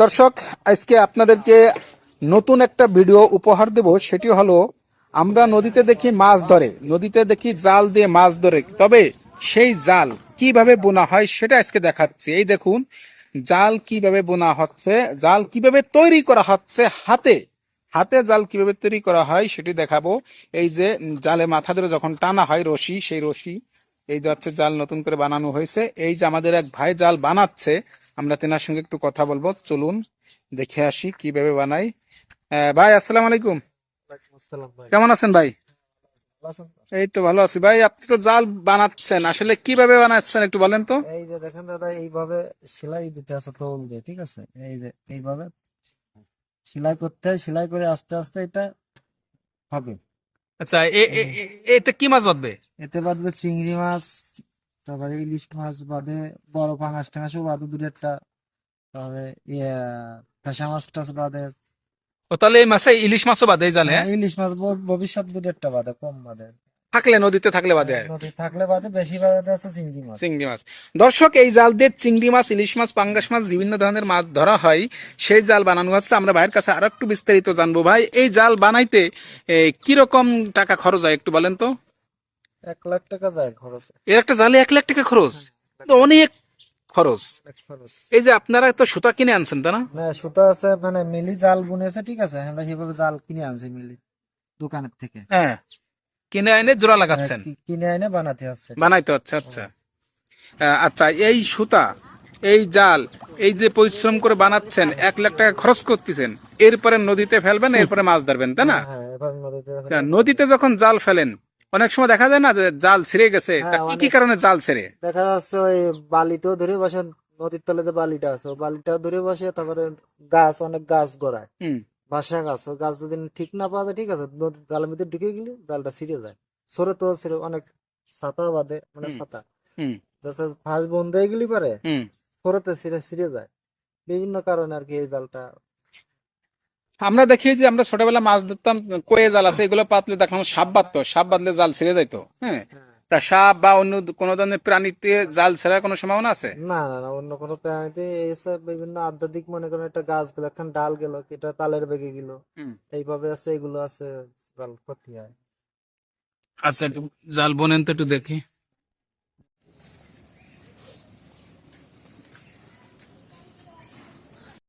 দর্শক, আজকে আপনাদেরকে নতুন একটা ভিডিও উপহার দেব, সেটি হলো, আমরা নদীতে দেখি মাছ ধরে, নদীতে দেখি জাল দিয়ে মাছ ধরে, তবে সেই জাল কীভাবে বোনা হয় সেটা আজকে দেখাচ্ছি। এই দেখুন, জাল কীভাবে বোনা হচ্ছে, জাল কীভাবে তৈরি করা হচ্ছে হাতে হাতে জাল কীভাবে তৈরি করা হয় সেটি দেখাবো। এই যে, জালে মাথা ধরে যখন টানা হয় রশি, সেই রশি এই যে হচ্ছে জাল নতুন করে বানানো হয়েছে। এই যে আমাদের এক ভাই জাল বানাচ্ছে আমরা তেনার সঙ্গে একটু কথা বলব। চলুন দেখে আসি কীভাবে বানাই। ভাই আসসালাম আলাইকুম। কেমন আছেন ভাই? এই তো ভালো আছি। ভাই আপনি তো জাল বানাচ্ছেন আসলে কীভাবে বানাচ্ছেন একটু বলেন তো। এই যে দেখেন দাদা এইভাবে সেলাই দিতে আছে তৌল দিয়ে ঠিক আছে? এই যে এইভাবে সেলাই করতে সেলাই করে আস্তে আস্তে এটা হবে। আচ্ছা এ- এতে কি মাছ বাঁধবে? এতে বাদবে চিংড়ি মাছ তারপরে ইলিশ মাছ বাদে বড় পাঙাশ টাঙাশও বাদে দূরে একটা। তারপরে ইয়ে ফেসা মাছ টাছ বাদে। ও তাহলে এই মাসে ইলিশ মাছও বাঁধে এই জালে হ্যাঁ? ইলিশ মাছ ভবিষ্যৎ দূরে একটা বাদে কম বাদে। থাকলে নদীতে থাকলে বাঁধে নদী থাকলে বাদে বেশি বাদে আছে চিংড়ি মাছ। চিংড়ি মাছ। দর্শক এই জাল দিয়ে চিংড়ি মাছ ইলিশ মাছ পাঙ্গাস মাছ বিভিন্ন ধরনের মাছ ধরা হয় সেই জাল বানানো হচ্ছে আমরা ভাইয়ের কাছে আরও একটু বিস্তারিত জানব ভাই এই জাল বানাইতে কীরকম টাকা খরচ হয় একটু বলেন তো? এক লাখ টাকা যায় খরচ। এর একটা জালে এক লাখ টাকা খরচ। তো অনেক খরচ। এই যে আপনারা তো সুতা কিনে আনছেন তা না? না সুতা আছে মানে মিলি জাল বুনেছে ঠিক আছে? আমরা সেভাবে জাল কিনে আনছি মিলি দোকানের থেকে। হ্যাঁ কিনে এনে জোড়া লাগাচ্ছেন। কিনে এনে বানাতে হচ্ছে। বানাইতে হচ্ছে আচ্ছা। আচ্ছা এই সুতা এই জাল এই যে পরিশ্রম করে বানাচ্ছেন এক লাখ টাকা খরচ করতেছেন এরপরে নদীতে ফেলবেন এরপরে মাছ ধরবেন তাই না? হ্যাঁ নদীতে যখন জাল ফেলেন অনেক সময় দেখা যায় না যে জাল ছিঁড়ে গেছে? তা হ্যাঁ, কি কি কারণে জাল ছেড়ে? দেখা যাচ্ছে ওই বালিতেও ধরে বসে নদীর তলে যে বালিটা আছে ওই বালিটাও ধরে বসে তারপরে গাছ অনেক গাছ গড়ায়। বাসা গাছ ওই গাছ যদি ঠিক না পাওয়া যায় ঠিক আছে নদীর জালের মধ্যে ঢুকে গেলে জালটা ছিঁড়ে যায়। সরে তো ছিঁড়ে অনেক ছাতা বাঁধে মানে ছাতা। হুম। ফাঁস বন্ধ হয়ে গেলি পারে হুম। সরেতে ছিঁড়ে ছিঁড়ে যায়। বিভিন্ন কারণে আর কি এই জালটা আমরা দেখি যে আমরা ছোটবেলা মাছ ধরতাম কয়ে জাল আছে এগুলো পাতলে দেখলাম সাপ বাঁধতো সাপ বাঁধলে জাল ছিঁড়ে যাইতো হ্যাঁ? তা সাপ বা অন্য কোনো ধরনের প্রাণীতে জাল ছেড়ার কোনো সম্ভাবনা আছে? না না না অন্য কোনো প্রাণীতে এসব বিভিন্ন আধ্যাত্মিক মনে করেন একটা গাছ গেল একটা ডাল গেল এটা তালের বেগে গেল এইভাবে আছে এগুলো আছে জাল ক্ষতি হয়। আচ্ছা একটু জাল বোনেন তো একটু দেখি।